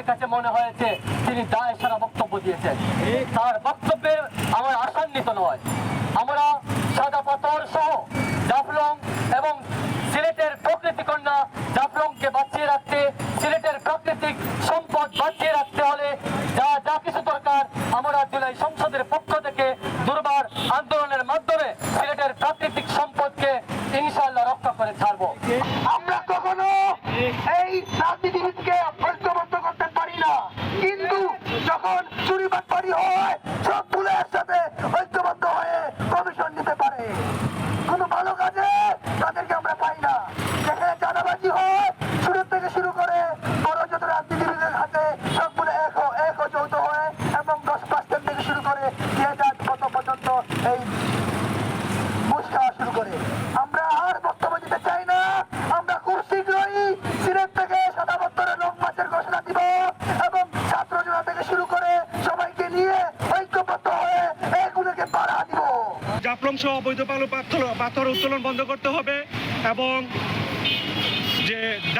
হয়েছে, তিনি দায় সারা বক্তব্য দিয়েছেন। তার বক্তব্যে আমার আশান্বিত নয়। আমরা সাদা পাথর সহ জাফলং এবং সিলেটের প্রকৃতি কন্যা জাফলংকে বাঁচিয়ে রাখতে, সিলেটের প্রাকৃতিক সম্পদ বাঁচিয়ে রাখতে হলে যা যা কিছু দরকার, আমরা জুলাই সংসদের পক্ষ থেকে দুর্বার আন্দোলনের মাধ্যমে সিলেটের প্রাকৃতিক সম্পদকে ইনশাআল্লাহ রক্ষা করে ছাড়বো আমরা কখনো এই রাজনীতিবিদকে ঐক্যবদ্ধ করতে পারি না কিন্তু যখন চুরি বাটপারি হয় সব ভুলে একসাথে ঐক্যবদ্ধ হয়ে কমিশন নিতে পারে কোনো ভালো কাজে তাদেরকে আমরা পাই না যেখানে চাঁদাবাজি হয় শুরু থেকে শুরু করে বড় যত রাজনীতিবিদের হাতে সবগুলো এক হ- এক ও যৌথ হয়ে এবং দশ পার্সেন্ট থেকে শুরু করে দুই হাজার কত ঘুষ খাওয়া শুরু করে। আমরা আর বক্তব্য দিতে চাই না। আমরা খুব শীঘ্রই সিলেট থেকে সাদা লোক মাসের ঘোষণা দিব এবং ছাত্র জোড়া থেকে শুরু করে সবাইকে নিয়ে ঐক্যবদ্ধ হয়ে এগুলোকে বাড়া দিব। জাফলং সহ অবৈধ পাথর উত্তোলন বন্ধ করতে হবে এবং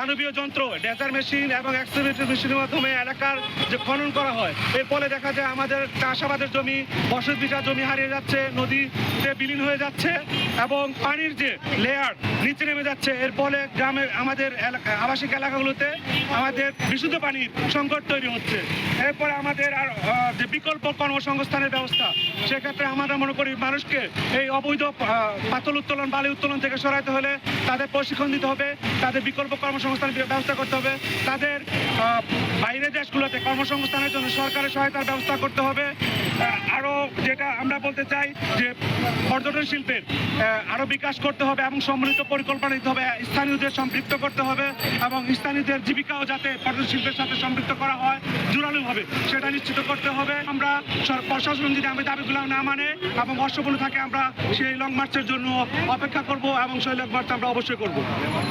দানবীয় যন্ত্র ডেজার মেশিন এবং এক্সিবিটর মেশিনের মাধ্যমে এলাকার যে খনন করা হয়, এর ফলে দেখা যায় আমাদের চাষাবাদের জমি বসত বিটা জমি হারিয়ে যাচ্ছে, নদীতে বিলীন হয়ে যাচ্ছে এবং পানির যে লেয়ার নিচে নেমে যাচ্ছে, এর ফলে গ্রামের, আমাদের আবাসিক এলাকাগুলোতে আমাদের বিশুদ্ধ পানির সংকট তৈরি হচ্ছে। এরপরে আমাদের আর যে বিকল্প কর্মসংস্থানের ব্যবস্থা, সেক্ষেত্রে আমরা মনে করি মানুষকে এই অবৈধ পাথর উত্তোলন, বালি উত্তোলন থেকে সরাইতে হলে তাদের প্রশিক্ষণ দিতে হবে, তাদের বিকল্প কর্মসংস্থানের ব্যবস্থা করতে হবে, তাদের বাইরের দেশগুলোতে কর্মসংস্থানের জন্য সরকারের সহায়তার ব্যবস্থা করতে হবে। আরও যেটা আমরা বলতে চাই যে পর্যটন শিল্পের আরও বিকাশ করতে হবে এবং সম্মিলিত পরিকল্পনা নিতে হবে। স্থানীয়দের সম্পৃক্ত করতে হবে এবং স্থানীয়দের জীবিকাও যাতে পর্যটন শিল্পের সাথে সম্পৃক্ত করা হয় জোরালো হবে সেটা নিশ্চিত করতে হবে। আমরা প্রশাসন যদি আমাদের দাবিগুলো না মানে এবং অসফল থাকে, আমরা সেই লং মার্চের জন্য অপেক্ষা করব এবং সেই লং মার্চ আমরা অবশ্যই করব।